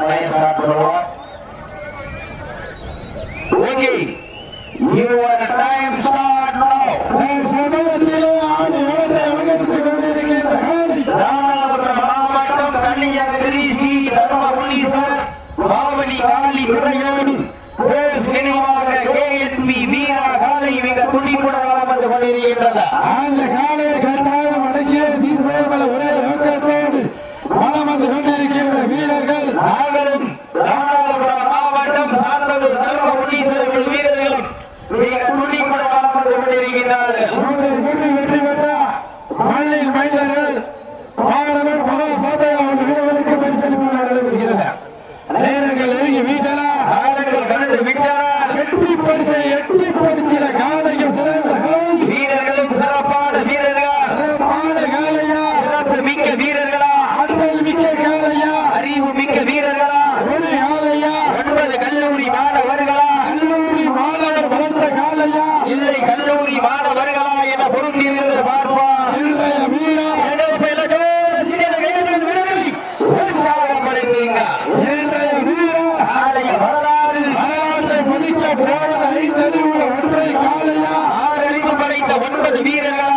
Line start பண்ணுவோம் okay your time start now சமயத்திலே அலங்கரித்துக் கொண்டிருக்கின்ற ராமநாதபுரம் மாவட்டம் கன்னியாகுமரி ஸ்ரீ தர்மபுரீஸ்வரர் காளி துணையோடு பேஸ் நினைவாக கேஎன்பி வீரா காளை மிக துடிப்புடன் வலம் வந்து கொண்டிருக்கின்றது அந்த காலை கட்டாயம் அடக்கிய தீர்வோமல ஒரே நோக்கத்தோடு வளம் வந்து கொண்டிருக்கின்ற வீரர்கள் நாங்களும் ராமநாதபுரம் மாவட்டம் சாத்தனூர் தர்மபுரீஸ்வரர் வீரர்களும் மிக துடிப்புடன் வலம் வந்து கொண்டிருக்கின்றார்கள் வரலாறு வரலாற்றை பதிக்க போவது ஐந்தது உள்ள ஒற்றை காலையா? ஆறறிவு படைத்த ஒன்பது வீரர்களா?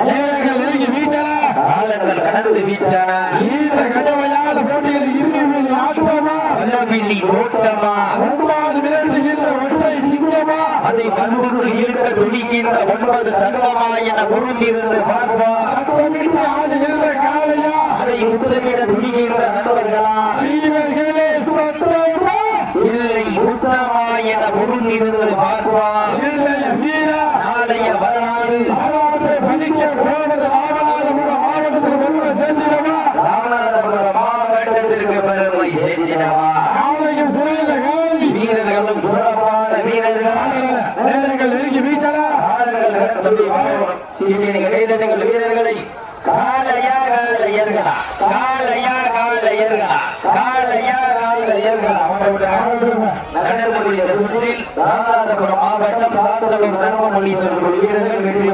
நேரங்கள் நெருங்கி வீட்டலா காலங்கள் கடந்து விட்டன இந்த கடுமையான போட்டியில் இறுதி ஆட்டமா? வல்லவில்லி ஓட்டமா? ஒன்பது மிரட்டுகின்ற ஒற்றை சிங்கமா? அதை கண்ணுக்கு இழுக்க துடிக்கின்ற ஒன்பது தருவமா என பொருந்திருந்து பார்ப்போம் சத்தமிட்டு ஆடுகின்ற காலையா? அதை முத்தமிட துடிக்கின்ற என இன்றைய வீரா நாளைய வரலாறு. ராமநாதபுரம் மாவட்டத்திற்கு பெருமை சேர்த்திடவா வீரர்களும் சிறப்பான வீரர்கள். நெருங்கி வீட்டலா. காலங்கள் கடந்து வாழ்வோம் சீனியர்கள் கைதட்டுங்கள் வீரர்களை காலையா காலையர்களா காலையா காலையர்களா காலையா காலையர்களா நடந்து முடிந்த சுற்றில் ராமநாதபுரம் மாவட்டம் சாத்தனூர் தர்மபுரீஸ்வரர் வீரர்கள் வெற்றி